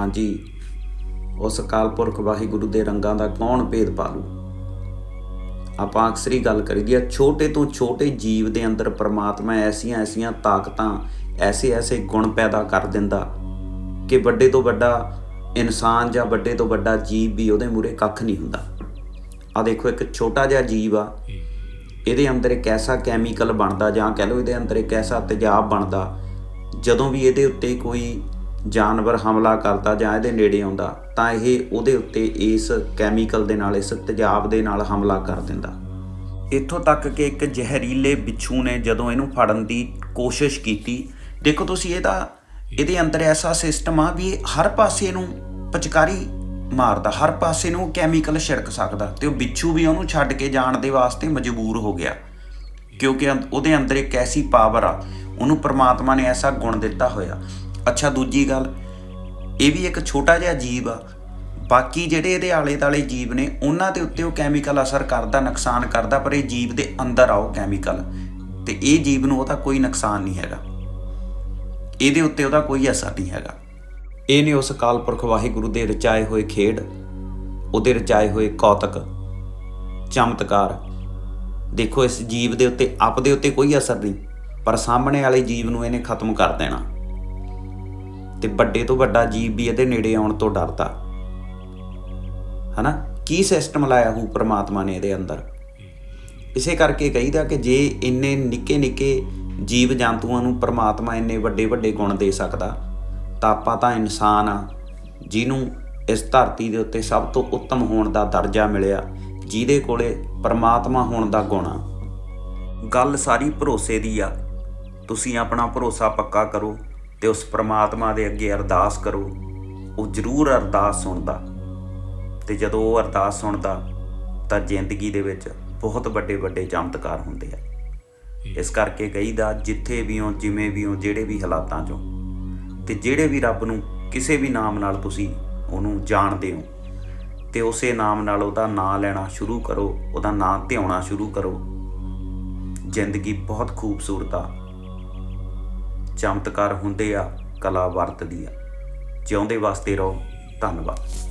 ਹਾਂਜੀ, ਉਸ ਅਕਾਲ ਪੁਰਖ ਵਾਹਿਗੁਰੂ ਦੇ ਰੰਗਾਂ ਦਾ ਕੌਣ ਭੇਦ ਪਾ ਆਪਾਂ ਅਕਸਰ ਹੀ ਗੱਲ ਕਰੀਦੀ ਆ, ਛੋਟੇ ਤੋਂ ਛੋਟੇ ਜੀਵ ਦੇ ਅੰਦਰ ਪਰਮਾਤਮਾ ਐਸੀਆਂ ਐਸੀਆਂ ਤਾਕਤਾਂ, ਐਸੇ ਐਸੇ ਗੁਣ ਪੈਦਾ ਕਰ ਦਿੰਦਾ ਕਿ ਵੱਡੇ ਤੋਂ ਵੱਡਾ ਇਨਸਾਨ ਜਾਂ ਵੱਡੇ ਤੋਂ ਵੱਡਾ ਜੀਵ ਵੀ ਉਹਦੇ ਮੂਰੇ ਕੱਖ ਨਹੀਂ ਹੁੰਦਾ। ਆ ਦੇਖੋ, ਇੱਕ ਛੋਟਾ ਜਿਹਾ ਜੀਵ ਆ, ਇਹਦੇ ਅੰਦਰ ਇੱਕ ਐਸਾ ਕੈਮੀਕਲ ਬਣਦਾ ਜਾਂ ਕਹਿ ਲਓ ਇਹਦੇ ਅੰਦਰ ਇੱਕ ਐਸਾ ਤੇਜ਼ਾਬ ਬਣਦਾ, ਜਦੋਂ ਵੀ ਇਹਦੇ ਉੱਤੇ ਕੋਈ ਜਾਨਵਰ ਹਮਲਾ ਕਰਦਾ ਜਾਂ ਇਹਦੇ ਨੇੜੇ ਆਉਂਦਾ, ਤਾਂ ਇਹ ਉਹਦੇ ਉੱਤੇ ਇਸ ਕੈਮੀਕਲ ਦੇ ਨਾਲ, ਇਸ ਤੇਜ਼ਾਬ ਦੇ ਨਾਲ ਹਮਲਾ ਕਰ ਦਿੰਦਾ। ਇੱਥੋਂ ਤੱਕ ਕਿ ਇੱਕ ਜ਼ਹਿਰੀਲੇ ਬਿੱਛੂ ਨੇ ਜਦੋਂ ਇਹਨੂੰ ਫੜਨ ਦੀ ਕੋਸ਼ਿਸ਼ ਕੀਤੀ, ਦੇਖੋ ਤੁਸੀਂ ਇਹਦਾ, ਇਹਦੇ ਅੰਦਰ ਐਸਾ ਸਿਸਟਮ ਆ ਵੀ ਇਹ ਹਰ ਪਾਸੇ ਨੂੰ ਪਚਕਾਰੀ ਮਾਰਦਾ, ਹਰ ਪਾਸੇ ਨੂੰ ਕੈਮੀਕਲ ਛਿੜਕ ਸਕਦਾ ਤੇ ਉਹ ਬਿੱਛੂ ਵੀ ਉਹਨੂੰ ਛੱਡ ਕੇ ਜਾਣ ਦੇ ਵਾਸਤੇ ਮਜਬੂਰ ਹੋ ਗਿਆ। ਕਿਉਂਕਿ ਉਹਦੇ ਅੰਦਰ ਇੱਕ ਐਸੀ ਪਾਵਰ ਆ, ਉਹਨੂੰ ਪ੍ਰਮਾਤਮਾ ਨੇ ਐਸਾ ਗੁਣ ਦਿੱਤਾ ਹੋਇਆ। ਅੱਛਾ, ਦੂਜੀ ਗੱਲ, ਇਹ ਵੀ ਇੱਕ ਛੋਟਾ ਜਿਹਾ ਜੀਵ ਆ। ਬਾਕੀ ਜਿਹੜੇ ਇਹਦੇ ਆਲੇ ਦਾਲੇ ਜੀਵ ਨੇ, ਉਹਨਾਂ ਦੇ ਉੱਤੇ ਉਹ ਕੈਮੀਕਲ ਅਸਰ ਕਰਦਾ, ਨੁਕਸਾਨ ਕਰਦਾ, ਪਰ ਇਹ ਜੀਵ ਦੇ ਅੰਦਰ ਆਓ ਕੈਮੀਕਲ ਤੇ ਇਹ ਜੀਵ ਨੂੰ ਉਹਦਾ ਕੋਈ ਨੁਕਸਾਨ ਨਹੀਂ ਹੈਗਾ। ਇਹਦੇ ਉੱਤੇ ਉਹਦਾ ਕੋਈ ਅਸਰ ਨਹੀਂ ਹੈਗਾ। ਇਹ ਨੇ ਉਸ ਅਕਾਲ ਪੁਰਖ ਵਾਹਿਗੁਰੂ ਦੇ ਰਚਾਏ ਹੋਏ ਖੇਡ, ਉਹਦੇ ਰਚਾਏ ਹੋਏ ਕੌਤਕ, ਚਮਤਕਾਰ। ਦੇਖੋ, ਇਸ ਜੀਵ ਦੇ ਉੱਤੇ, ਆਪ ਦੇ ਉੱਤੇ ਕੋਈ ਅਸਰ ਨਹੀਂ, ਪਰ ਸਾਹਮਣੇ ਵਾਲੇ ਜੀਵ ਨੂੰ ਇਹਨੇ ਖਤਮ ਕਰ ਦੇਣਾ। ਤੇ ਵੱਡੇ ਤੋਂ ਵੱਡਾ ਜੀਵ ਵੀ ਇਹਦੇ ਨੇੜੇ ਆਉਣ ਤੋਂ ਡਰਦਾ। ਹਨਾ? ਕੀ ਸਿਸਟਮ ਲਾਇਆ ਹੋਊ ਪ੍ਰਮਾਤਮਾ ਨੇ ਇਹਦੇ ਅੰਦਰ? ਇਸੇ ਕਰਕੇ ਕਹੀਦਾ ਕਿ ਜੇ ਇੰਨੇ ਨਿੱਕੇ ਨਿੱਕੇ ਜੀਵ ਜੰਤੂਆਂ ਨੂੰ ਪ੍ਰਮਾਤਮਾ ਇੰਨੇ ਵੱਡੇ ਵੱਡੇ ਗੁਣ ਦੇ ਸਕਦਾ, ਤਾਂ ਆਪਾਂ ਤਾਂ ਇਨਸਾਨ ਆ, ਜਿਹਨੂੰ ਇਸ ਧਰਤੀ ਦੇ ਉੱਤੇ ਸਭ ਤੋਂ ਉੱਤਮ ਹੋਣ ਦਾ ਦਰਜਾ ਮਿਲਿਆ, ਜਿਹਦੇ ਕੋਲੇ ਪ੍ਰਮਾਤਮਾ ਹੋਣ ਦਾ ਗੁਣ ਆ। ਗੱਲ ਸਾਰੀ ਭਰੋਸੇ ਦੀ ਆ। ਤੁਸੀਂ ਆਪਣਾ ਭਰੋਸਾ ਪੱਕਾ ਕਰੋ। ਤੇ ਉਸ ਪ੍ਰਮਾਤਮਾ ਦੇ ਅੱਗੇ ਅਰਦਾਸ ਕਰੋ ਉਹ ਜ਼ਰੂਰ ਅਰਦਾਸ ਸੁਣਦਾ। ਤੇ ਜਦੋਂ ਉਹ ਅਰਦਾਸ ਸੁਣਦਾ ਤਾਂ ਜ਼ਿੰਦਗੀ ਦੇ ਵਿੱਚ ਬਹੁਤ ਵੱਡੇ ਵੱਡੇ ਚਮਤਕਾਰ ਹੁੰਦੇ ਆ। ਇਸ ਕਰਕੇ ਕਹੀਦਾ ਜਿੱਥੇ ਵੀ ਹੋ ਜਿਵੇਂ ਵੀ ਹੋ ਜਿਹੜੇ ਵੀ ਹਾਲਾਤਾਂ 'ਚੋਂ ਤੇ ਜਿਹੜੇ ਵੀ ਰੱਬ ਨੂੰ ਕਿਸੇ ਵੀ ਨਾਮ ਨਾਲ ਤੁਸੀਂ ਉਹਨੂੰ ਜਾਣਦੇ ਹੋ ਤੇ ਉਸੇ ਨਾਮ ਨਾਲ ਉਹਦਾ ਨਾਂ ਲੈਣਾ ਸ਼ੁਰੂ ਕਰੋ ਉਹਦਾ ਨਾਂ ਧਿਆਉਣਾ ਸ਼ੁਰੂ ਕਰੋ। ਜ਼ਿੰਦਗੀ ਬਹੁਤ ਖੂਬਸੂਰਤ ਆ। ਚਮਤਕਾਰ ਹੁੰਦੇ ਆ ਕਲਾ ਵਰਤਦੀ ਆ। ਜਿਉਂਦੇ ਵਾਸਤੇ ਰਹੋ ਧੰਨਵਾਦ।